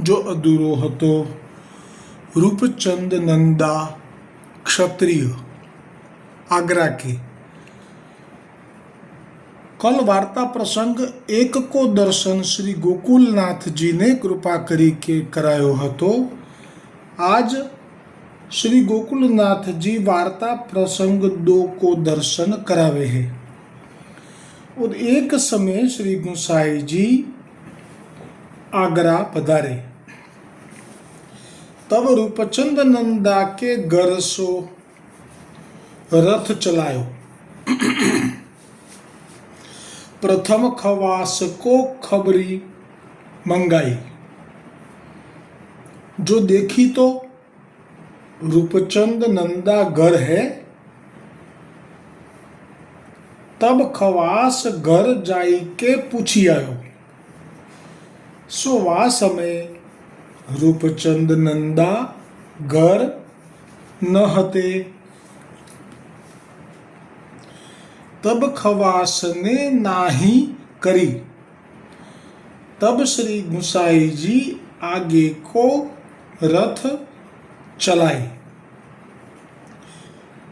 જો અધૂરો હતો રૂપચંદ નંદા ક્ષત્રિય આગ્રા કે કલ વાર્તા પ્રસંગ એક કો દર્શન શ્રી ગોકુલનાથજીને કૃપા કરી કે કરાયો હતો આજ श्री गोकुलनाथ जी वार्ता प्रसंग दो को दर्शन करावे हैं और एक समय श्री गुसाई जी आगरा पधारे। तब रूपचंद नंदा के घर सो रथ चलायो। प्रथम खवास को खबरी मंगाई। जो देखी तो रूपचंद नंदा घर है। तब खवास घर जाई के पूछी आयो। શું આ સમયે? રૂપચંદ નંદા ઘર ન હતે. તબ ખવાસને નાહી કરી. તબ શ્રી ગુસાઈજી આગે કો રથ ચલાઈ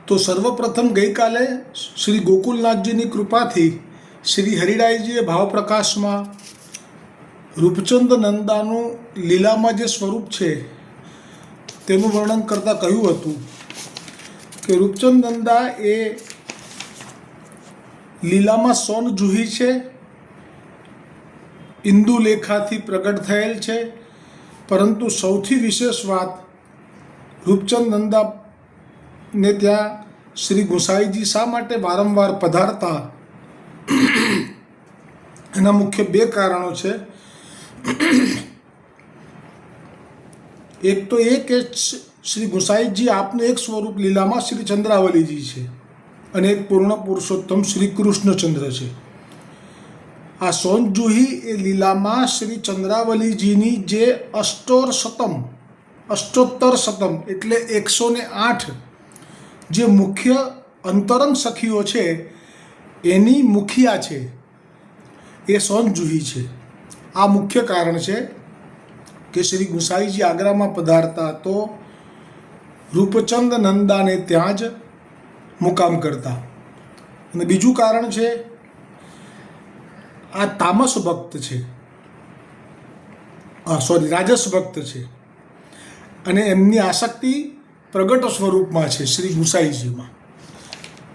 તો સર્વપ્રથમ ગઈકાલે શ્રી ગોકુલનાથજીની કૃપાથી શ્રી હરિરાયજીએ ભાવપ્રકાશમાં રૂપચંદ નંદાનું લીલામાં જે સ્વરૂપ છે, તેનું વર્ણન કરતાં કહ્યું હતું કે રૂપચંદ નંદા એ લીલામાં સોન જુહી છે ઇન્દુલેખાથી પ્રગટ થયેલ છે, પરંતુ સૌથી વિશેષ વાત રૂપચંદ નંદા ને ત્યાં શ્રી ગુસાઈજી શા માટે વારંવાર પધારતા? એના મુખ્ય બે કારણો છે. એક તો એ કે શ્રી ગુસાઈજી આપનું એક સ્વરૂપ લીલામાં શ્રી ચંદ્રાવલીજી છે અને એક પૂર્ણ પુરુષોત્તમ શ્રી કૃષ્ણચંદ્ર છે. આ સોનજુહી એ લીલામાં શ્રી ચંદ્રાવલીજીની જે અષ્ટોર શતમ, અષ્ટોત્તર શતમ એટલે એકસો ને આઠ જે મુખ્ય અંતરંગ સખીઓ છે, એની મુખિયા છે, એ સોનજુહી છે. આ મુખ્ય કારણ છે કે શ્રી ગુસાઈજી આગ્રામાં પધારતા તો રૂપચંદ નંદાને ત્યાં જ મુકામ કરતા. અને બીજું કારણ છે, આ તામસ ભક્ત છે. સોરી રાજસ ભક્ત છે. અને એમની આસક્તિ પ્રગટ સ્વરૂપમાં છે શ્રી ગુસાઈજીમાં.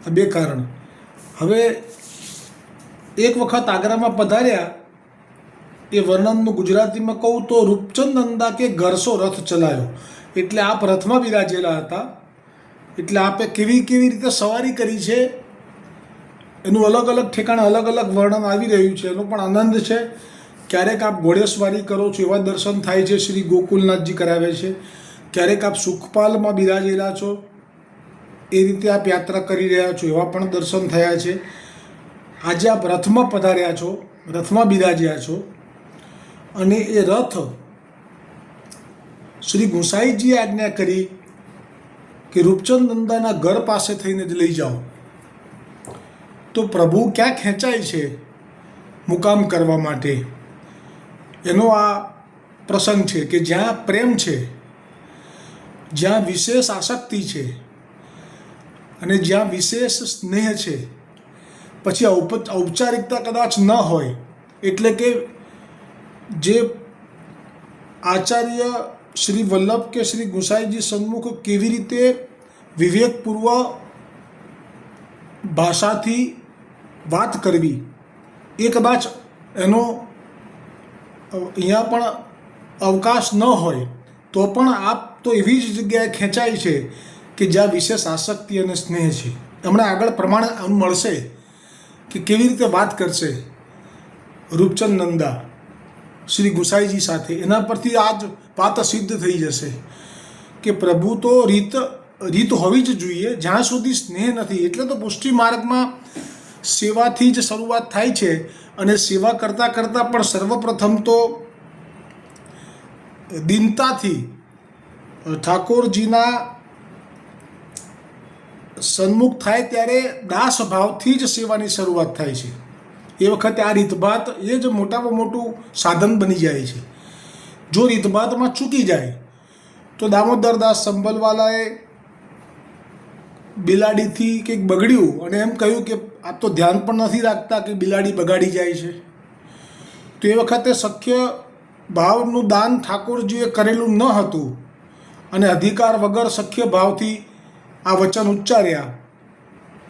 આ બે કારણ. હવે એક વખત આગ્રામાં પધાર્યા એ વર્ણનનું ગુજરાતીમાં કહું તો રૂપચંદ નંદા કે ઘરસો રથ ચલાયો. એટલે આપ રથમાં બિરાજેલા હતા. એટલે આપે કેવી કેવી રીતે સવારી કરી છે? એનું અલગ અલગ ઠેકાણે અલગ અલગ વર્ણન આવી રહ્યું છે. એનો પણ આનંદ છે. ક્યારેક આપ ઘોડેસવારી કરો છો એવા દર્શન થાય છે શ્રી ગોકુલનાથજી કરાવે છે. ક્યારેક આપ સુખપાલમાં બિરાજેલા છો. એ રીતે આપ યાત્રા કરી રહ્યા છો એવા પણ દર્શન થયા છે. આજે આપ રથમાં પધાર્યા છો, રથમાં બિરાજ્યા છો. અને એ રથ શ્રી ગુંસાઈજીએ આજ્ઞા કરી કે રૂપચંદ નંદાના ઘર પાસે થઈને જ લઈ જાઓ. તો પ્રભુ ક્યાં ખેંચાય છે મુકામ કરવા માટે? એનો આ પ્રસંગ છે કે જ્યાં પ્રેમ છે, જ્યાં વિશેષ આસક્તિ છે અને જ્યાં વિશેષ સ્નેહ છે, પછી ઔપચારિકતા કદાચ ન હોય, એટલે કે જે આચાર્ય શ્રી વલ્લભ કે શ્રી ગુસાઈજી સન્મુખ કેવી રીતે વિવેકપૂર્વ ભાષાથી વાત કરવી એ કદાચ એનો અહીંયા પણ અવકાશ ન હોય, તો પણ આપ તો એવી જ જગ્યાએ ખેંચાય છે કે જ્યાં વિશેષ આસક્તિ અને સ્નેહ છે. હમણાં આગળ પ્રમાણ મળશે કે કેવી રીતે વાત કરશે રૂપચંદ નંદા. શ્રી ગુસાઈજી સાથે. એના પરથી આ જ વાત સિદ્ધ થઈ જશે કે પ્રભુ તો રીત રીત હોવી જ જોઈએ. જ્યાં સુધી સ્નેહ નથી, એટલે તો પુષ્ટિ માર્ગમાં સેવાથી જ શરૂઆત થાય છે. અને સેવા કરતાં કરતાં પણ સર્વપ્રથમ તો દિનતાથી ઠાકોરજીના સન્મુખ થાય ત્યારે દાસ ભાવથી જ સેવાની શરૂઆત થાય છે. એ વખતે આ રીતભાત એ જ મોટામાં મોટું સાધન બની જાય છે. જો રીતભાતમાં ચૂકી જાય, તો દામોદર દાસ સંભલવાલાએ બિલાડીથી કંઈક બગડ્યું અને એમ કહ્યું કે આ તો ધ્યાન પણ નથી રાખતા કે બિલાડી બગાડી જાય છે. તો એ વખતે શક્ય ભાવનું દાન ઠાકોરજીએ કરેલું ન હતું અને અધિકાર વગર સખ્ય ભાવથી આ વચન ઉચ્ચાર્યા.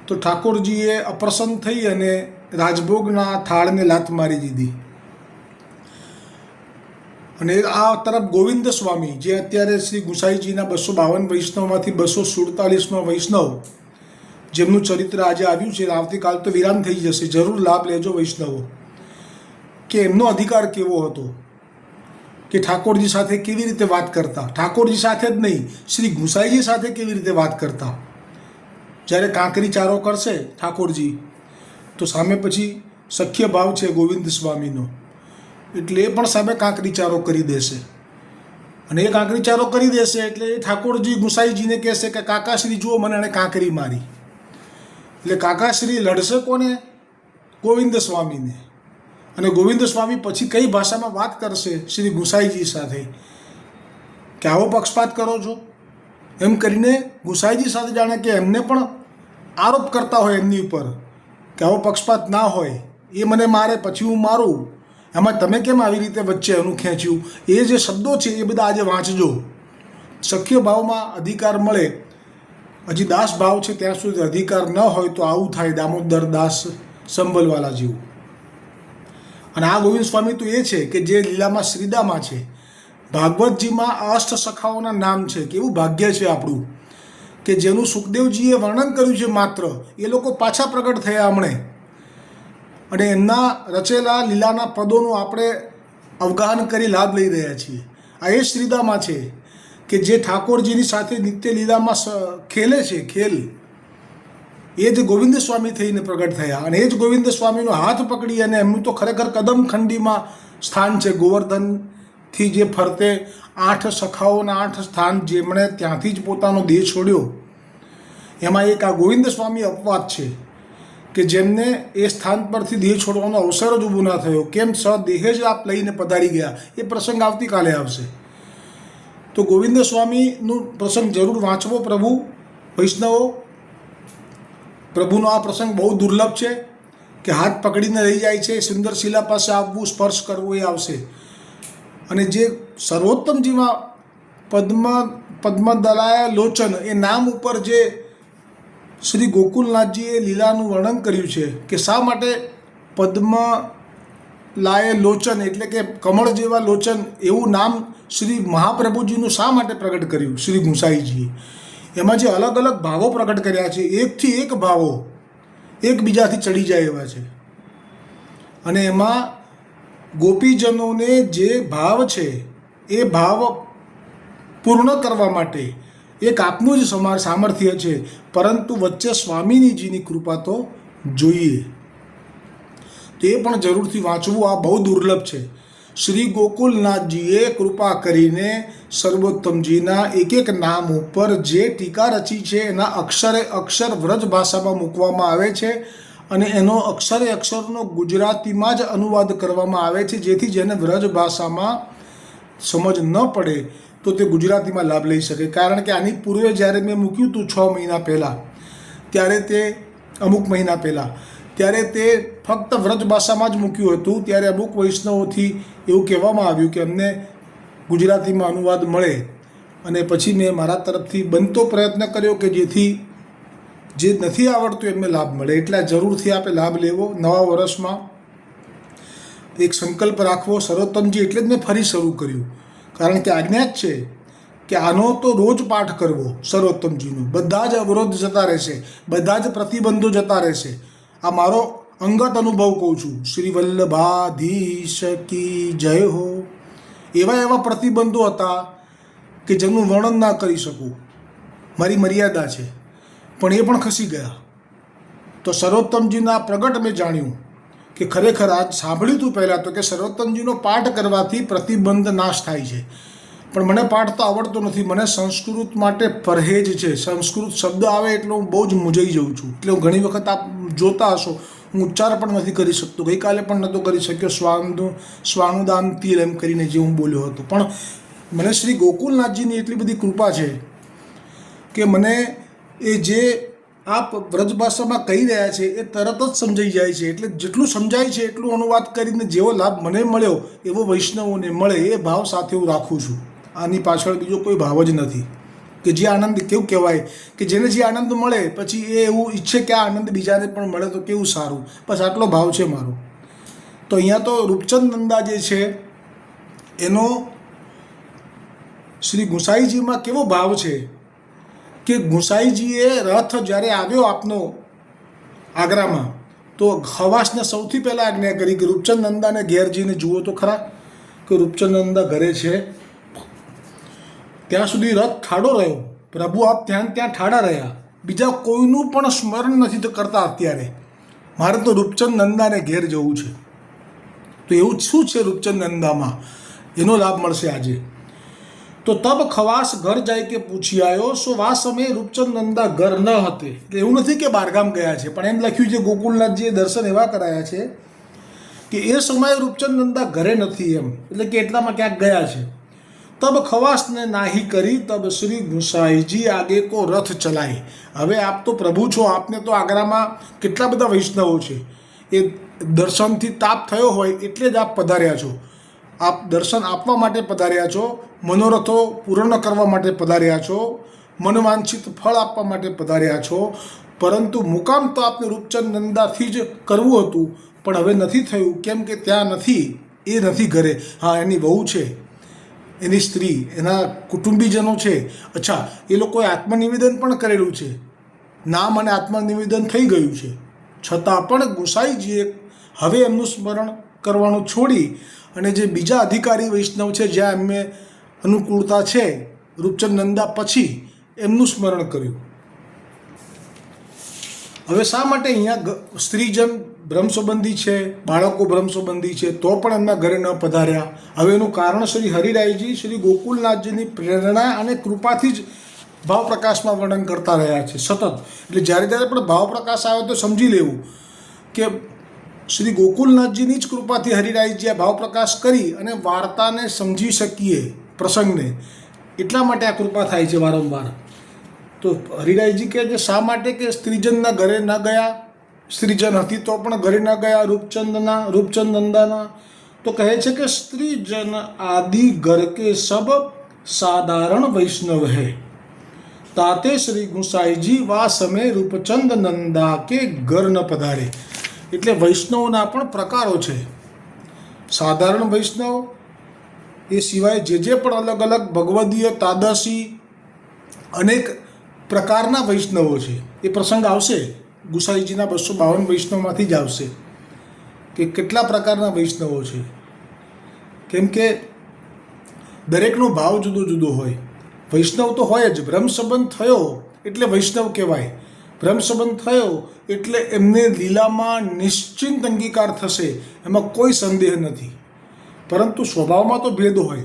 તો ઠાકોરજીએ અપ્રસન્ન થઈ અને રાજભોગના થાળને લાત મારી દીધી. અને આ તરફ ગોવિંદ સ્વામી, જે અત્યારે શ્રી ગુસાઈજીના બસો બાવન વૈષ્ણવમાંથી બસો સુડતાલીસનો વૈષ્ણવ, જેમનું ચરિત્ર આજે આવ્યું છે, આવતીકાલ તો વિરામ થઈ જશે. જરૂર લાભ લેજો વૈષ્ણવો. કે એમનો અધિકાર કેવો હતો? કે ઠાકોરજી સાથે કેવી રીતે વાત કરતા? ઠાકોરજી સાથે જ નહીં, શ્રી ગુસાઈજી સાથે કેવી રીતે વાત કરતા? જ્યારે કાંકરી ચારો કરશે, ઠાકોરજી તો સામે પછી સખ્ય ભાવ છે ગોવિંદ સ્વામીનો. એટલે એ પણ સામે કાંકરી ચારો કરી દેશે. અને એ કાંકરી ચારો કરી દેશે એટલે એ ઠાકોરજી ગુસાઈજીને કહેશે કે, કાકાશ્રી, જુઓ મને એણે કાંકરી મારી. એટલે કાકાશ્રી લડશે કોને? ગોવિંદ સ્વામીને. અને ગોવિંદ સ્વામી પછી કઈ ભાષામાં વાત કરશે? શ્રી ગુસાઈજી સાથે. કે આવો પક્ષપાત કરો છો? એમ કરીને ગુસાઈજી સાથે જાણે કે એમને પણ આરોપ કરતા હોય એમની ઉપર. કે આવો પક્ષપાત ના હોય, એ મને મારે, પછી હું મારું. એમાં તમે કેમ આવી રીતે વચ્ચે એનું ખેંચ્યું? એ જે શબ્દો છે, એ બધા આજે વાંચજો. સખ્ય ભાવમાં અધિકાર મળે. હજી દાસ ભાવ છે, ત્યાં સુધી અધિકાર ન હોય તો આવું થાય, દામોદર દાસ સંભલવાલા જેવું અને આ ગોવિંદ સ્વામી તો એ છે કે જે લીલામાં શ્રીદામાં છે. ભાગવતજીમાં અષ્ટ સખાઓના નામ છે, કેવું ભાગ્ય છે આપણું. કે જેનું સુખદેવજીએ વર્ણન કર્યું છે માત્ર, એ લોકો પાછા પ્રગટ થયા હમણે. અને એમના રચેલા લીલાના પદોનું આપણે અવગાહન કરી લાભ લઈ રહ્યા છીએ. આ એ શ્રીદામાં છે કે જે ઠાકોરજીની સાથે નિત્ય લીલામાં ખેલે છે, ખેલ. એ જ ગોવિંદ સ્વામી થઈને પ્રગટ થયા અને એ જ ગોવિંદ સ્વામીનો હાથ પકડી અને એમનું તો ખરેખર કદમ ખંડીમાં સ્થાન છે. ગોવર્ધનથી જે ફરતે આઠ સખાઓના આઠ સ્થાન જેમણે ત્યાંથી જ પોતાનો દેહ છોડ્યો, એમાં એક આ ગોવિંદ સ્વામી અપવાદ છે કે જેમને એ સ્થાન પરથી દેહ છોડવાનો અવસર જ ઊભો ના થયો. કેમ સ, દેહ જ આપ લઈને પધારી ગયા. એ પ્રસંગ આવતીકાલે આવશે. તો ગોવિંદ સ્વામીનું પ્રસંગ જરૂર વાંચવો પ્રભુ, વૈષ્ણવો. પ્રભુનો આ પ્રસંગ બહુ દુર્લભ છે કે હાથ પકડીને લઈ જાય છે, સુંદર શિલા પાસે આવવું, સ્પર્શ કરવું એ આવશે. અને જે સર્વોત્તમજીમાં પદ્મ, પદ્મદલાયા લોચન એ નામ ઉપર જે શ્રી ગોકુલનાથજીએ લીલાનું વર્ણન કર્યું છે કે શા માટે પદ્મ લાય લોચન એટલે કે કમળ જેવા લોચન એવું નામ શ્રી મહાપ્રભુજીનું શા માટે પ્રગટ કર્યું? શ્રી ગુંસાઈજીએ. એમાં જે અલગ અલગ ભાવો પ્રગટ કર્યા છે, એકથી એક ભાવો એકબીજાથી ચડી જાય એવા છે. અને એમાં ગોપીજનોને જે ભાવ છે, એ ભાવ પૂર્ણ કરવા માટે એક આપનું જ સમાર સામર્થ્ય છે, પરંતુ વચ્ચે સ્વામીનીજીની કૃપા તો જોઈએ. તો એ પણ જરૂરથી વાંચવું આ બહુ દુર્લભ છે. શ્રી ગોકુલનાથજીએ કૃપા કરીને સર્વોત્તમજીના એક એક નામ ઉપર જે ટીકા રચી છે, એના અક્ષરે અક્ષર વ્રજ ભાષામાં મૂકવામાં આવે છે અને એનો અક્ષરે અક્ષરનો ગુજરાતીમાં જ અનુવાદ કરવામાં આવે છે, જેથી જેને વ્રજ ભાષામાં સમજ ન પડે, તો તે ગુજરાતીમાં લાભ લઈ શકે. કારણ કે આની પૂર્વે જ્યારે મેં મૂક્યું હતું છ મહિના પહેલાં, ત્યારે તે અમુક મહિના પહેલાં, ત્યારે તે ફક્ત વ્રજ ભાષામાં જ મૂક્યું હતું. ત્યારે અમુક વૈષ્ણવોથી એવું કહેવામાં આવ્યું કે અમને ગુજરાતીમાં અનુવાદ મળે. અને પછી મેં મારા તરફથી બનતો પ્રયત્ન કર્યો કે જેથી જે નથી આવડતું એમને લાભ મળે. એટલે જરૂરથી આપે લાભ લેવો નવા વર્ષમાં. એક સંકલ્પ રાખવો. સર્વોત્તમજી એટલે જ મેં ફરી શરૂ કર્યું. કારણ કે આજ્ઞા જ છે કે આનો તો રોજ પાઠ કરવો સર્વોત્તમજીનો બધા જ અવરોધ જતા રહેશે. બધા જ પ્રતિબંધો જતા રહેશે. આ મારો અંગત અનુભવ કહું છું. શ્રી વલ્લભાધીશ કી જય હો. એવા એવા પ્રતિબંધો હતા કે જેનું વર્ણન ના કરી શકું. મારી મર્યાદા છે. પણ એ પણ ખસી ગયા. તો સર્વોત્તમજીના પ્રગટ મેં જાણ્યું કે ખરેખર આજ સાંભળ્યું હતું પહેલાં તો કે સર્વોત્તમજીનો પાઠ કરવાથી પ્રતિબંધ નાશ થાય છે. પણ મને પાઠ તો આવડતો નથી. મને સંસ્કૃત માટે પરહેજ છે. સંસ્કૃત શબ્દ આવે એટલે હું બહુ જ મૂંઝાઈ જાઉં છું. એટલે હું ઘણી વખત આપ જોતા હશો. હું ઉચ્ચાર પણ નથી કરી શકતો. ગઈકાલે પણ નહોતો કરી શક્યો. સ્વાનુ સ્વાનુદાન તીર એમ કરીને જે હું બોલ્યો હતો. પણ મને શ્રી ગોકુલનાથજીની એટલી બધી કૃપા છે કે મને એ જે આપ વ્રજ ભાષામાં કહી રહ્યા છે, એ તરત જ સમજાઈ જાય છે. એટલે જેટલું સમજાય છે, એટલું અનુવાદ કરીને જેવો લાભ મને મળ્યો, એવો વૈષ્ણવોને મળે એ ભાવ સાથે હું રાખું છું. આની પાછળ બીજો કોઈ ભાવ જ નથી. કે જે આનંદ, કેવું કહેવાય? કે જેને જે આનંદ મળે, પછી એ એવું ઈચ્છે કે આ આનંદ બીજાને પણ મળે તો કેવું સારું? બસ આટલો ભાવ છે મારો. તો અહીંયા તો રૂપચંદ નંદા જે છે, એનો શ્રી ગુસાઈજીમાં કેવો ભાવ છે? કે ગુસાઈજીએ રથ જ્યારે આવ્યો આપનો આગ્રામાં, તો હવાસને સૌથી પહેલાં આજ્ઞા કરી કે રૂપચંદ નંદાને ઘેર જુઓ તો ખરા કે રૂપચંદ નંદા ઘરે છે. ત્યાં સુધી રથ ઠાડો રહ્યો. પ્રભુ આપ ત્યાં ત્યાં ઠાડા રહ્યા. બીજા કોઈનું પણ સ્મરણ નથી કરતા અત્યારે. મારે તો રૂપચંદ નંદાને ઘેર જવું છે. તો એવું શું છે રૂપચંદ નંદામાં એનો લાભ મળશે આજે. તો તબ ખવાસ ઘર જાય કે પૂછી આવ્યો સો વા સમયે રૂપચંદ નંદા ઘર ન હતે. એટલે એવું નથી કે બારગામ ગયા છે, પણ એમ લખ્યું છે ગોકુલનાથજીએ દર્શન એવા કરાયા છે કે એ સમયે રૂપચંદ નંદા ઘરે નથી એમ. એટલે કે એટલામાં ક્યાંક ગયા છે. તબ ખવાસને નાહી કરી, તબ શ્રી ગુસાઈજી આગે કો રથ ચલાય. હવે આપ તો પ્રભુ છો, આપને તો આગ્રામાં કેટલા બધા વૈષ્ણવો છે. એ દર્શનથી તાપ થયો હોય એટલે જ આપ પધાર્યા છો. આપ દર્શન આપવા માટે પધાર્યા છો, મનોરથો પૂર્ણ કરવા માટે પધાર્યા છો, મનવાંછિત ફળ આપવા માટે પધાર્યા છો, પરંતુ મુકામ તો આપને રૂપચંદ નંદાથી જ કરવું હતું, પણ હવે નથી થયું, કેમ કે ત્યાં નથી, એ નથી ઘરે. હા, એની વહુ છે, એની સ્ત્રી, એના કુટુંબીજનો છે. અચ્છા, એ લોકોએ આત્મનિવેદન પણ કરેલું છે. નામ અને આત્મનિવેદન થઈ ગયું છે. છતાં પણ ગુસાઈજીએ હવે એમનું સ્મરણ કરવાનું છોડી અને જે બીજા અધિકારી વૈષ્ણવ છે, જ્યાં એમને અનુકૂળતા છે રૂપચંદ નંદા પછી એમનું સ્મરણ કર્યું. હવે શા માટે અહીંયા સ્ત્રીજન બ્રહ્મ સંબંધી છે, બાળકો બ્રહ્મ સંબંધી છે, તો પણ એમના ઘરે ન પધાર્યા? હવે એનું કારણ શ્રી હરિરાયજી, શ્રી ગોકુલનાથજીની પ્રેરણા અને કૃપાથી જ ભાવ પ્રકાશમાં વર્ણન કરતા રહ્યા છે, સતત. એટલે જ્યારે જ્યારે પણ ભાવ પ્રકાશ આવે તો સમજી લેવું કે શ્રી ગોકુલનાથજીની જ કૃપાથી હરિરાયજીએ ભાવ પ્રકાશ કરી અને વાર્તાને સમજી શકીએ પ્રસંગને, એટલા માટે આ કૃપા થાય છે વારંવાર. તો હરિરાયજી કહે છે, શા માટે કે સ્ત્રીજનના ઘરે ન ગયા? સ્ત્રીજન હતી તો પણ ઘરે ન ગયા રૂપચંદના રૂપચંદ નંદાના તો કહે છે કે, સ્ત્રીજન આદિ ઘર કે સબ સાધારણ વૈષ્ણવ હૈ. તાતે શ્રી ગુસાઈજી વા સમય રૂપચંદ નંદા કે ઘર ન પધારે. એટલે વૈષ્ણવના પણ પ્રકારો છે. સાધારણ વૈષ્ણવ એ સિવાય જે જે પણ અલગ અલગ ભગવદીય તાદશી અનેક પ્રકારના વૈષ્ણવો છે. એ પ્રસંગ આવશે. ગુસાઈજીના બસો બાવન વૈષ્ણવમાંથી જ આવશે કે કેટલા પ્રકારના વૈષ્ણવો છે. કેમ કે દરેકનો ભાવ જુદો જુદો હોય. વૈષ્ણવ તો હોય જ બ્રહ્મ સંબંધ થયો એટલે વૈષ્ણવ કહેવાય. સંબંધ થયો એટલે એમને લીલામાં નિશ્ચિંત અંગીકાર થશે, એમાં કોઈ સંદેહ નથી. પરંતુ સ્વભાવમાં તો ભેદ હોય.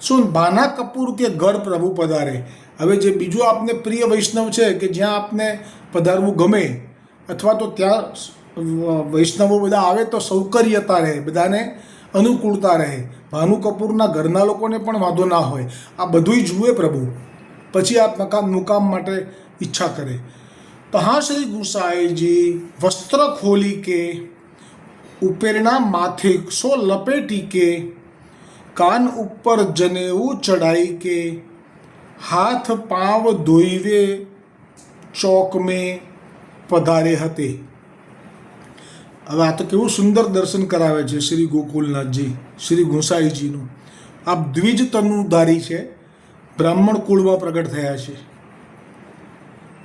શું બાના કપૂર કે ઘર પ્રભુ પધારે? હવે જે બીજું આપને પ્રિય વૈષ્ણવ છે કે જ્યાં આપને પધારવું ગમે, અથવા તો ત્યાં વૈષ્ણવો બધા આવે તો સૌકર્યતા રહે, બધાને અનુકૂળતા રહે. ભાનુ કપૂરના ઘરના લોકોને પણ વાંધો ના હોય. આ બધુંય જુએ પ્રભુ. પછી આપ મકામ મુકામ માટે ઈચ્છા કરે. તો હા શ્રી ગુસાઈજી વસ્ત્ર ખોલી કે ઉપેરના માથે સો લપેટી કે કાન ઉપર જનેવું ચડાઈ કે હાથ પાવ ધોઈવે ચોક મેં પધારે હતી હવે આ તો કેવું સુંદર દર્શન કરાવે છે શ્રી ગોકુલનાથજી શ્રી ગોસાઈજીનું આ દ્વિજ તનુધારી છે બ્રાહ્મણ કુળમાં પ્રગટ થયા છે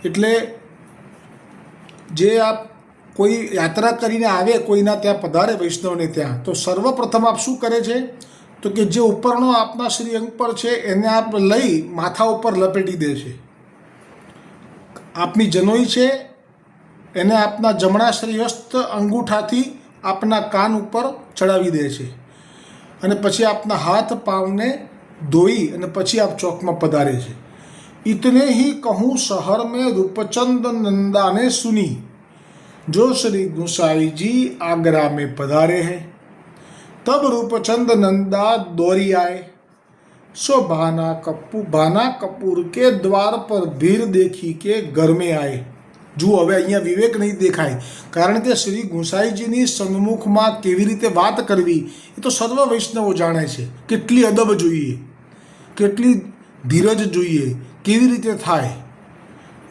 એટલે જે આપ કોઈ યાત્રા કરીને આવે કોઈના ત્યાં પધારે વૈષ્ણવને ત્યાં, તો સર્વપ્રથમ આપ શું કરે છે? તો કે જે ઉપરનો આપના શ્રી અંગ પર છે, એને આપ લઈ માથા ઉપર લપેટી દે છે. આપની જનોઈ છે, એને આપના જમણા શ્રીહસ્ત અંગૂઠાથી આપના કાન ઉપર ચડાવી દે છે. અને પછી આપના હાથ પાવને ધોઈ અને પછી આપ ચોકમાં પધારે છે. इतने ही कहूँ शहर में रूपचंद नंदा ने सुनी जो श्री गुसाई जी आगरा में पधारे हैं तब रूपचंद नंदा दौड़ी आए सो भाना कपूर भाना कपूर के द्वार पर भीड़ देखी કે घर में आए જુઓ હવે અહીંયા વિવેક નહીં દેખાય કારણ કે શ્રી ગુસાઈજીની સન્મુખમાં કેવી રીતે વાત કરવી એ તો સર્વ વૈષ્ણવો જાણે છે કેટલી અદબ જોઈએ કેટલી ધીરજ જોઈએ કેવી રીતે થાય?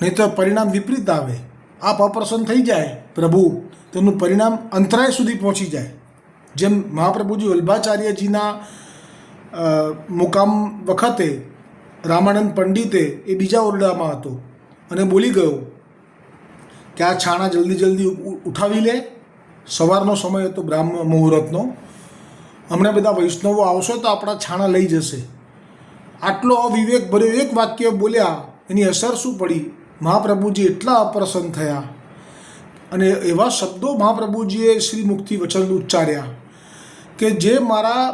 નહીં તો પરિણામ વિપરીત આવે. આપ અપ્રસન્ન થઈ જાય. પ્રભુ, તેનું પરિણામ અંતરાય સુધી પહોંચી જાય. જેમ મહાપ્રભુજી વલ્ભાચાર્યજીના મુકામ વખતે રામાનંદ પંડિતે એ બીજા ઓરડામાં હતો અને બોલી ગયો, કે આ છાણા જલ્દી જલ્દી ઉઠાવી લે. સવારનો સમય હતો બ્રાહ્મ મુહૂર્તનો. હમણાં બધા વૈષ્ણવો આવશો તો આપણા છાણા લઈ જશે. આટલો અવિવેક ભર્યો એક વાક્ય બોલ્યા, એની અસર શું પડી? મહાપ્રભુજી એટલા અપ્રસન્ન થયા. અને એવા શબ્દો મહાપ્રભુજીએ શ્રી મુક્તિ વચન ઉચ્ચાર્યા કે જે મારા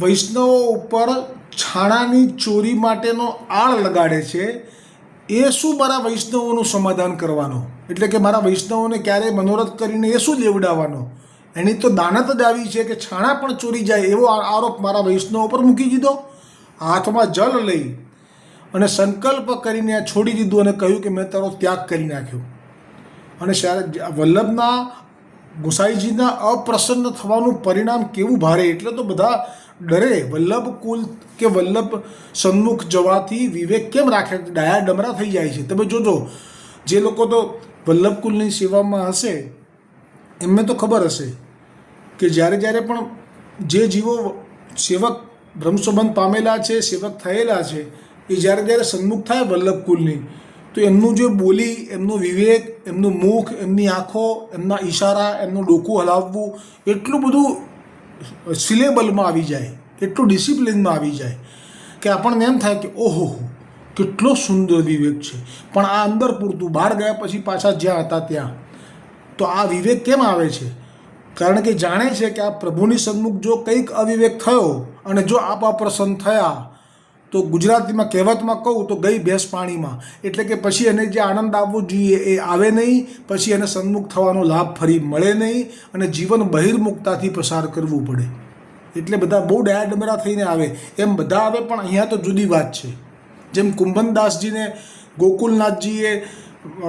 વૈષ્ણવો ઉપર છાણાની ચોરી માટેનો આળ લગાડે છે, એ શું મારા વૈષ્ણવોનું સમાધાન કરવાનો? એટલે કે મારા વૈષ્ણવોને ક્યારેય મનોરથ કરીને એ શું લેવડાવવાનો? એની તો દાનત જ આવી છે કે છાણા પણ ચોરી જાય એવો આરોપ મારા વૈષ્ણવો પર મૂકી દીધો. હાથમાં જલ લઈ અને સંકલ્પ કરીને છોડી દીધું અને કહ્યું કે મેં તારો ત્યાગ કરી નાખ્યો. અને વલ્લભના, ગોસાઈજીના અપ્રસન્ન થવાનું પરિણામ કેવું ભારે એટલે તો બધા ડરે, વલ્લભ કુલ કે વલ્લભ સન્મુખ જવાથી વિવેક કેમ રાખે? ડાયા ડમરા થઈ જાય છે. તમે જોજો, જે લોકો તો વલ્લભ કુલની સેવામાં હશે, એમને તો ખબર હશે કે જ્યારે જ્યારે પણ જે જીવો સેવક બ્રહ્મસંબંધ પામેલા છે, સેવક થયેલા છે, એ જ્યારે જ્યારે સન્મુખ થાય વલ્લભ કુલની. તો એમનું જે બોલી, એમનું વિવેક, એમનું મુખ, એમની આંખો, એમના ઈશારા, એમનું ડોકું હલાવવું, એટલું બધું સિલેબલમાં આવી જાય, એટલું ડિસિપ્લિનમાં આવી જાય, કે આપણને એમ થાય કે ઓહો કેટલો સુંદર વિવેક છે. પણ આ અંદર પૂરતું. બહાર ગયા પછી પાછા જ્યાં હતા ત્યાં. તો આ વિવેક કેમ આવે છે? કારણ કે જાણે છે કે આ પ્રભુની સન્મુખ જો કંઈક અવિવેક થયો અને જો આપ અપ્રસન્ન થયા, તો ગુજરાતીમાં કહેવતમાં કહું તો ગઈ ભેંસ પાણીમાં. એટલે કે પછી એને જે આનંદ આવવો જોઈએ એ આવે નહીં, પછી એને સન્મુખ થવાનો લાભ ફરી મળે નહીં અને જીવન બહિર્મુખતાથી પસાર કરવું પડે. એટલે બધા બહુ ડાયાડમરા થઈને આવે. એમ બધા આવે પણ અહીંયા તો જુદી વાત છે. જેમ કુંભનદાસજીને ગોકુલનાથજીએ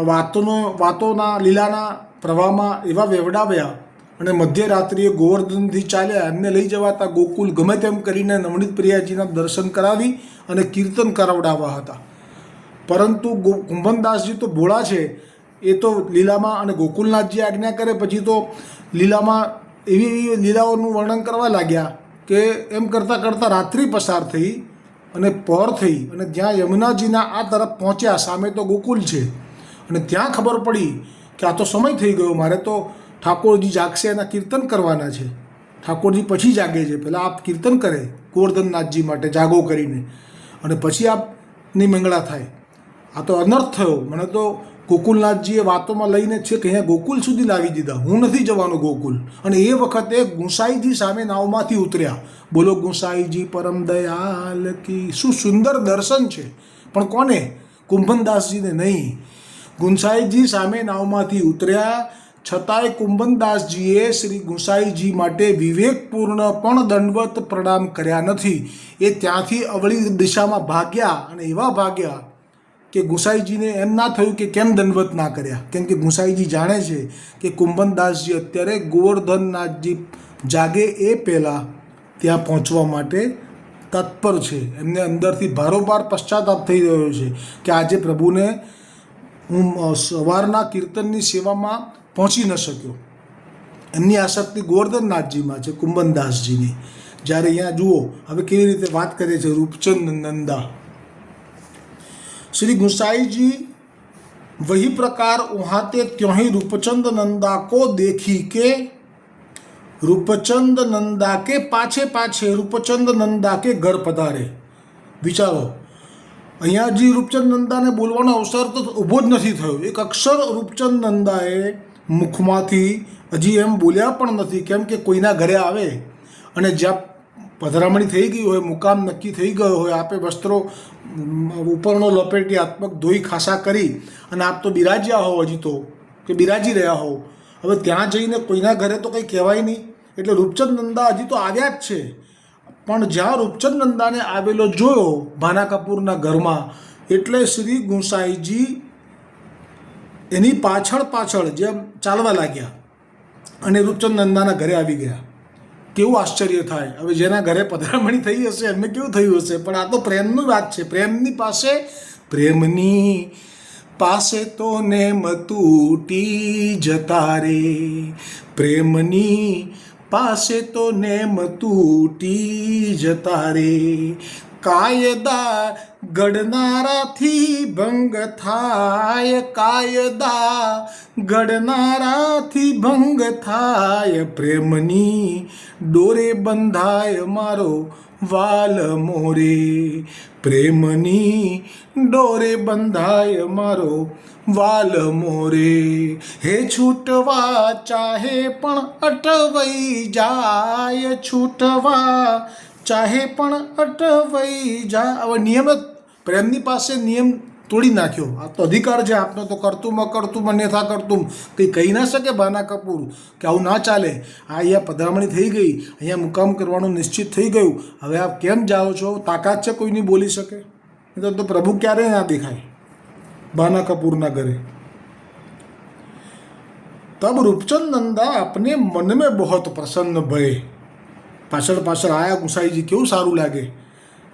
વાતોનો, વાતોના, લીલાના પ્રવાહમાં એવા વેવડાવ્યા અને મધ્યરાત્રિએ ગોવર્ધનથી ચાલ્યા એમને લઈ જવાતા ગોકુલ ગમે તેમ કરીને નવનીત પ્રિયાજીના દર્શન કરાવી અને કીર્તન કરાવડાવવા હતા. પરંતુ ગો, કુંભનદાસજી તો ભોળા છે, એ તો લીલામાં અને ગોકુલનાથજી આજ્ઞા કરે, પછી તો લીલામાં એવી એવી લીલાઓનું વર્ણન કરવા લાગ્યા કે એમ કરતાં કરતાં રાત્રિ પસાર થઈ અને પહોર થઈ અને જ્યાં યમુનાજીના આ તરફ પહોંચ્યા, સામે તો ગોકુલ છે. અને ત્યાં ખબર પડી કે આ તો સમય થઈ ગયો, મારે તો ઠાકોરજી જાગશે એના કીર્તન કરવાના છે. ઠાકોરજી પછી જાગે છે. પહેલાં આપ કીર્તન કરે, ગોવર્ધનનાથજી માટે જાગો કરીને. અને પછી આપની મંગળા થાય. આ તો અનર્થ થયો. મને તો ગોકુલનાથજીએ વાતોમાં લઈને છે કે અહીંયા ગોકુલ સુધી લાવી દીધા. હું નથી જવાનો ગોકુલ. અને એ વખતે ગુંસાઈજી સામે નાવમાંથી ઉતર્યા. બોલો, ગુંસાઈજી પરમ દયાલ કી શું સુંદર દર્શન છે. પણ કોને? કુંભનદાસજીને નહીં. ગુંસાઈજી સામે નાવમાંથી ઉતર્યા. છતાંય કુંભનદાસજીએ શ્રી ગુંસાઈજી માટે વિવેકપૂર્ણ પણ દંડવત પ્રણામ કર્યા નથી. એ ત્યાંથી અવળી દિશામાં ભાગ્યા અને એવા ભાગ્યા કે ગુંસાઈજીને એમ ના થયું કે કેમ દંડવત ના કર્યા. કેમ કે ગુંસાઈજી જાણે છે કે કુંભનદાસજી અત્યારે ગોવર્ધનનાથજી જાગે એ પહેલાં ત્યાં પહોંચવા માટે તત્પર છે. એમને અંદરથી ભારોભાર પશ્ચાતાપ થઈ રહ્યો છે કે આજે પ્રભુને હું સવારના કીર્તનની સેવામાં પહોંચી ન શક્યો એમની આસક્તિ ગોવર્ધનનાથજીમાં છે કુંભનદાસજીની જ્યારે અહીંયા જુઓ હવે કેવી રીતે વાત કરે છે રૂપચંદ નંદા શ્રી ગુસાઈજી वही प्रकार उहाते त्यों ही रूपचंद नंदा को देखी के રૂપચંદ નંદા કે પાછે પાછે રૂપચંદ નંદા કે ઘર પધારે વિચારો અહીંયા હજી રૂપચંદ નંદાને બોલવાનો અવસર તો ઊભો જ નથી થયો એક અક્ષર રૂપચંદ નંદાએ મુખમાંથી હજી એમ બોલ્યા પણ નથી, કેમ કે કોઈના ઘરે આવે અને જ્યાં પધરામણી થઈ ગઈ હોય, મુકામ નક્કી થઈ ગયો હોય, આપે વસ્ત્રો ઉપરનો લપેટી, આત્મક ધોઈ ખાસા કરી અને આપ તો બિરાજ્યા હો હજી તો, કે બિરાજી રહ્યા હો. હવે ત્યાં જઈને કોઈના ઘરે તો કંઈ કહેવાય નહીં. એટલે રૂપચંદ નંદા હજી તો આવ્યા જ છે. પણ જ્યાં રૂપચંદ નંદાને આવેલો જોયો, ભાના કપૂરના ઘરમાં, એટલે શ્રી ગુંસાઈજી એની પાછળ પાછળ જેમ ચાલવા લાગ્યા અને રૂપચંદ નંદાના ઘરે આવી ગયા. કેવું આશ્ચર્ય થાય. હવે જેના ઘરે પધરામણી થઈ હશે, એમને કેવું થયું હશે? પણ આ તો પ્રેમની વાત છે. પ્રેમની પાસે પ્રેમની પાસે તો નેમ તૂટી જતા રે. પ્રેમની પાસે તો નેમ તૂટી જતા રે. કાયદા ઘડનારાથી ભંગ થાય કાયદા. ગડનારાથી ભંગ થાય પ્રેમની ડોરે બંધાય મારો વાલ મોરે. પ્રેમની ડોરે બંધાય મારો વાલ મોરે. હે છૂટવા ચાહે પણ અટવાઈ જાય. છૂટવા ચાહે પણ અટવાઈ જાય નિયમિત પ્રેમની પાસે નિયમ તોડી નાખ્યો આ તો અધિકાર છે આપનો તો કરતું અકર્તું અન્યથા કરતું કંઈ કહી ના શકે બાના કપૂર કે આવું ના ચાલે આ અહીંયા પધરામણી થઈ ગઈ અહીંયા મુકામ કરવાનું નિશ્ચિત થઈ ગયું હવે આપ કેમ જાઓ છો તાકાત છે કોઈની બોલી શકે તો તો પ્રભુ ક્યારેય ના દેખાય બાના કપૂરના ઘરે તબ રૂપચંદ નંદા આપને મન મેં બહુ પ્રસન્ન ભય પાછળ પાછળ આયા ગુસાઈજી કેવું સારું લાગે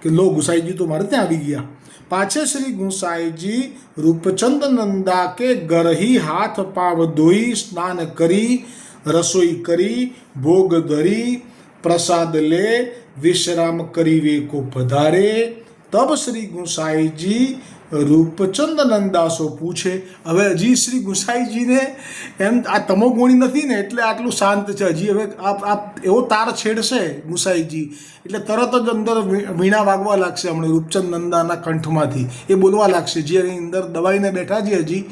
કે લો ગુસાઈજી તો મારે ત્યાં આવી ગયા. પાછે શ્રી ગુસાઈજી રૂપચંદ નંદા કે ગરહી હાથ પાવ ધોઈ, સ્નાન કરી, રસોઈ કરી, ભોગ ધરી, પ્રસાદ લે, વિશ્રામ કરી વેકો પધારે. તબ શ્રી ગુસાઈજી રૂપચંદ નંદાસો પૂછે, હવે હજી શ્રી ગુસાઈજીને એમ આ તમોગુણી નથી ને, એટલે આટલું શાંત છે. હજી હવે આપ એવો તાર છેડશે ગુસાઈજી. એટલે તરત જ અંદર વીણા વાગવા લાગશે હમણાં રૂપચંદ નંદાના કંઠમાંથી. એ બોલવા લાગશે, જે, એની અંદર દબાઈને બેઠા છે હજી.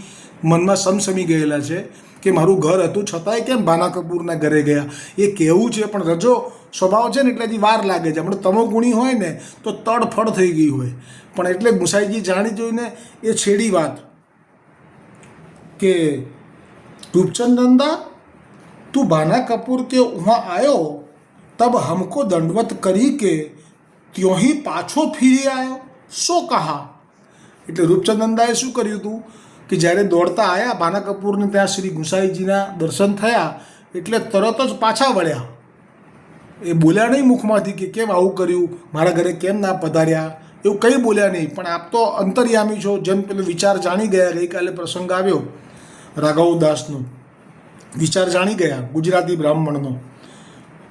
મનમાં સમસમી ગયેલા છે કે, મારું ઘર હતું, છતાંય કેમ ભાના કપૂરના ઘરે ગયા? એ કેવું છે, પણ રજો સ્વભાવ છે ને એટલે હજી વાર લાગે છે. આપણે હમણાં તમોગુણી હોય ને, તો તડફડ થઈ ગઈ હોય. પણ એટલે મુસાઈજી જાણી જોઈને એ છેડી વાત કે રૂપચંદનદા તું ભાના કપૂર કે વહાં આવ્યો તબ હમકો દંડવત કરી કે ત્યોહી પાછો ફીરી આવ્યો શો કહા? એટલે રૂપચંદનદાએ શું કર્યું હતું કે જ્યારે દોડતા આવ્યા ભાના કપૂરને ત્યાં શ્રી ગુસાઈજીના દર્શન થયા, એટલે તરત જ પાછા વળ્યા. એ બોલ્યા નહીં મુખમાંથી કે કેમ આવું કર્યું? મારા ઘરે કેમ ના પધાર્યા? એવું કંઈ બોલ્યા નહીં. પણ આપ તો અંતર્યામી છો. જેમ પેલો વિચાર જાણી ગયા. ગઈકાલે પ્રસંગ આવ્યો રાઘવદાસનો વિચાર જાણી ગયા ગુજરાતી બ્રાહ્મણનો.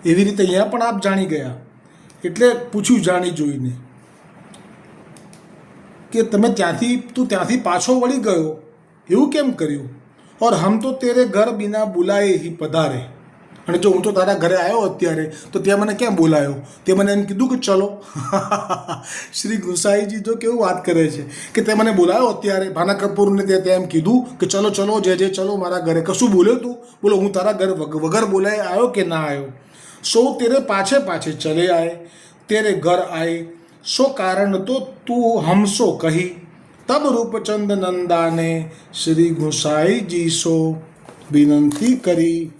એવી રીતે અહીંયા પણ આપ જાણી ગયા. એટલે પૂછ્યું જાણી જોઈને કે તમે ત્યાંથી, તું ત્યાંથી પાછો વળી ગયો? એવું કેમ કર્યું? ઓર હમ તો તેરે ઘર બિના બુલાએ હી પધારે. અને જો હું તો તારા ઘરે આવ્યો અત્યારે, તો ત્યાં મને કેમ બોલાયો? તે મને એમ કીધું કે ચલો. શ્રી ગુસાઈજી તો કેવું વાત કરે છે કે તે મને બોલાયો અત્યારે, ભાના કપૂરને તે એમ કીધું કે ચલો ચલો, જે જે, ચલો, મારા ઘરે. કશું બોલ્યો તું? બોલો, હું તારા ઘર વગર બોલાય આવ્યો કે ના આવ્યો? સો તેરે પાછે પાછે ચલે આય, તેરે ઘર આય. સો કારણ તો તું હમસો કહી. તબ રૂપચંદ નંદાને શ્રી ગુસાઈજી સો વિનંતી કરી.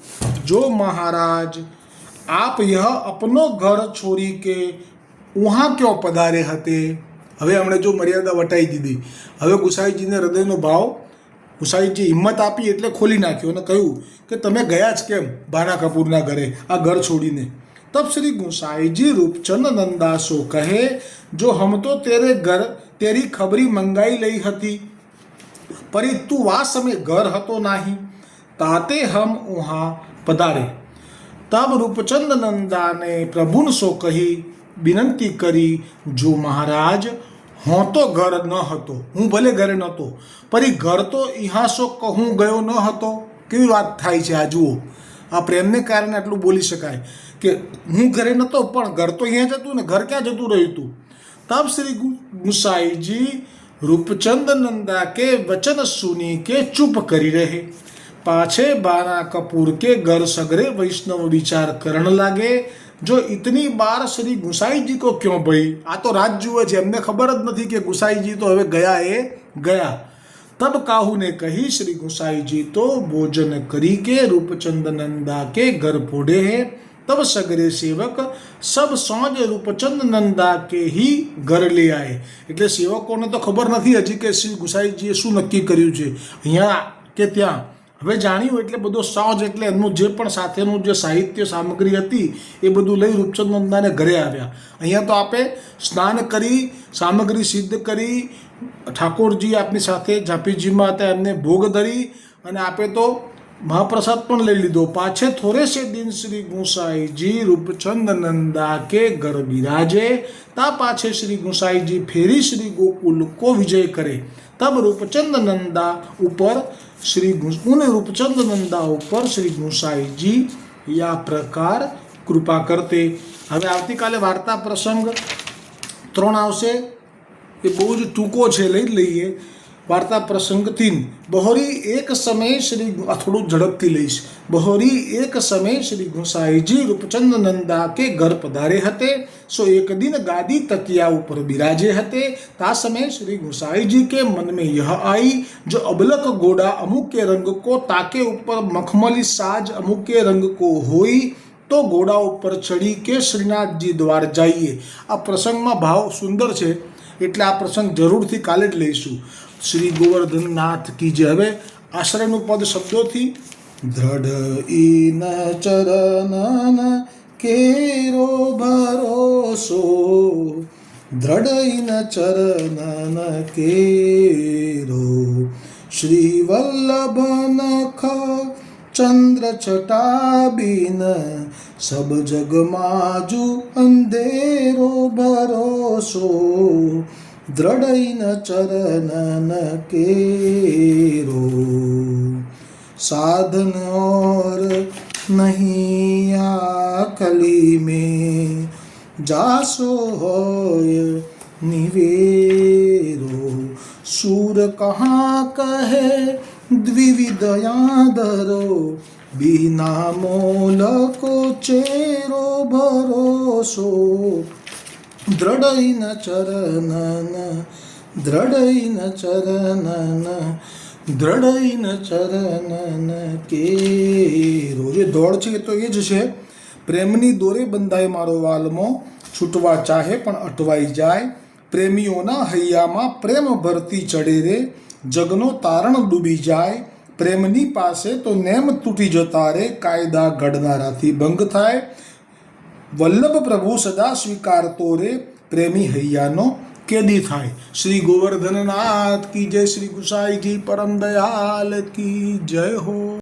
જો મહારાજ આપ यह अपनो घर छोड़ी के वहाँ क्यों પધારે હતે હવે એમણે જો મર્યાદા વટાઈ દીધી હવે ગુસાઈજીને હૃદયનો ભાવ ગુસાઈજી હિંમત આપી એટલે ખોલી નાખ્યો અને કહ્યું કે તમે ગયા જ કેમ બાના કપૂરના ઘરે આ ઘર છોડીને તબ શ્રી ગુસાઈજી રૂપચંદ નંદાસો કહે જો હમ તો તેરે ઘર તેરી ખબરી મંગાઈ લઈ હતી પરી તું વા સમય ઘર હતો નાહી તાતે હમ ઉહા પધારે. તબ રૂપચંદ નંદાને પ્રભુન સો કહી વિનંતી કરી, જો મહારાજ, હું તો ઘર ન હતો, હું ભલે ઘરે નહોતો પરી ઘર તો ઇહાસો કહું ગયો ન હતો. કેવી વાત થાય છે આ, જુઓ. આ પ્રેમને કારણે આટલું બોલી શકાય કે હું ઘરે નહોતો પણ ઘર તો અહીંયા જ હતું ને, ઘર ક્યાં જતું રહ્યું હતું તબ શ્રી ગુસાઈજી રૂપચંદ નંદા કે વચન સુની કે ચૂપ કરી રહે? પાછે बाना કપૂર કે ઘર સગરે વૈષ્ણવ વિચાર કરણ લાગે. જો ઇતની બાર શ્રી ગુસાઈજી કો ક્યો ભાઈ? આ તો રાત જુએ છે, એમને ખબર જ નથી કે ગુસાઈજી તો હવે ગયા એ ગયા. તબ કાહુને કહી શ્રી ગુસાઈજી, તો ભોજન કરી કે રૂપચંદ નંદા કે ઘર પોડે હે? તબ સગરે સેવક, સબ સોજ રૂપચંદ નંદા કે હી ઘર લે આય. એટલે સેવકોને તો ખબર નથી હજી કે શ્રી ગુસાઈજીએ શું નક્કી કર્યું છે. અહીંયા કે ત્યાં? હવે જાણ્યું એટલે બધો સોજ એટલે એમનું જે પણ સાથેનું જે સાહિત્ય સામગ્રી હતી, એ બધું લઈ રૂપચંદ નંદાને ઘરે આવ્યા. અહીંયા તો આપે સ્નાન કરી, સામગ્રી સિદ્ધ કરી, ઠાકોરજી આપની સાથે ઝાંપીજીમાં હતા, એમને ભોગ ધરી અને આપે તો મહાપ્રસાદ પણ લઈ લીધો. પાછે થોરે સે દિન શ્રી ગુંસાઈજી રૂપચંદ નંદા કે ઘર બિરાજે. તા પાછે શ્રી ગુંસાઈજી ફેરી શ્રી ગોકુલ કો વિજય કરે. તબ રૂપચંદ નંદા ઉપર શ્રી ગુસ- ઉન રૂપચંદ નંદા ઉપર શ્રી ગુસાઈજી યા પ્રકાર કૃપા કરતે હવે આવતીકાલે વાર્તા પ્રસંગ ત્રણ આવશે એ બહુ જ ટૂંકો છે લઈ જ લઈએ વાર્તા પ્રસંગથી બહોરી એક સમયે શ્રી આ થોડું ઝડપથી લઈશ. બહોરી એક સમયે શ્રી ગોસાઈજી રૂપચંદ નંદા કે ઘર પધારે હતે, સો એક દિન ગાદી તકિયા ઉપર બિરાજે હતે. તા સમયે શ્રી ગોસાઈજી કે મનમે યહ આઈ, જો અબલક ગોડા અમુક કે રંગ કો તાકે ઉપર મખમલી સાજ અમુકે રંગ કો હોઈ તો ઘોડા ઉપર ચડી કે શ્રીનાથજી દ્વાર જઈએ. આ પ્રસંગમાં ભાવ સુંદર છે. એટલે આ પ્રસંગ જરૂરથી કાલે જ લઈશું. શ્રી ગોવર્ધનનાથ કી જે હવે આશ્રયનું પદ શબ્દોથી દ્રઢ ઈન ચરણ કેરો ભરોસો. દ્રઢ ઈન ચરણ કેરો. શ્રી વલ્લભ નખ ચંદ્ર છટાબીન સબ સબ જગમાજુ અંધેરો ભરોસો. દ્રઢઈન ચરણન કેરો साधन और नहीं आखली में जासो होय निवेरो सूर कहाँ कहे द्विविदया धरो बिना मोल को चेरो भरोसो દ્રઢઈન ચરનન દ્રઢઈન ચરનન દ્રઢઈન ચરનન કે રોજે દોડ છે તો એ જ છે. પ્રેમની દોરે બંધાય મારો વાલમો, છૂટવા ચાહે પણ અટવાઈ જાય. પ્રેમીઓના હૈયામાં પ્રેમ ભરતી ચડે રે, જગનો તારણ ડૂબી જાય. પ્રેમની પાસે તો નેમ તૂટી જતા રે, કાયદા ઘડનારાથી ભંગ થાય. વલ્લભ પ્રભુ સદા સ્વીકારતો રે, પ્રેમી હૈયાનો કેદી થાય? શ્રી ગોવર્ધનનાથ કી જય, શ્રી ગુસાઈજી પરમ દયાલ કી જય હો.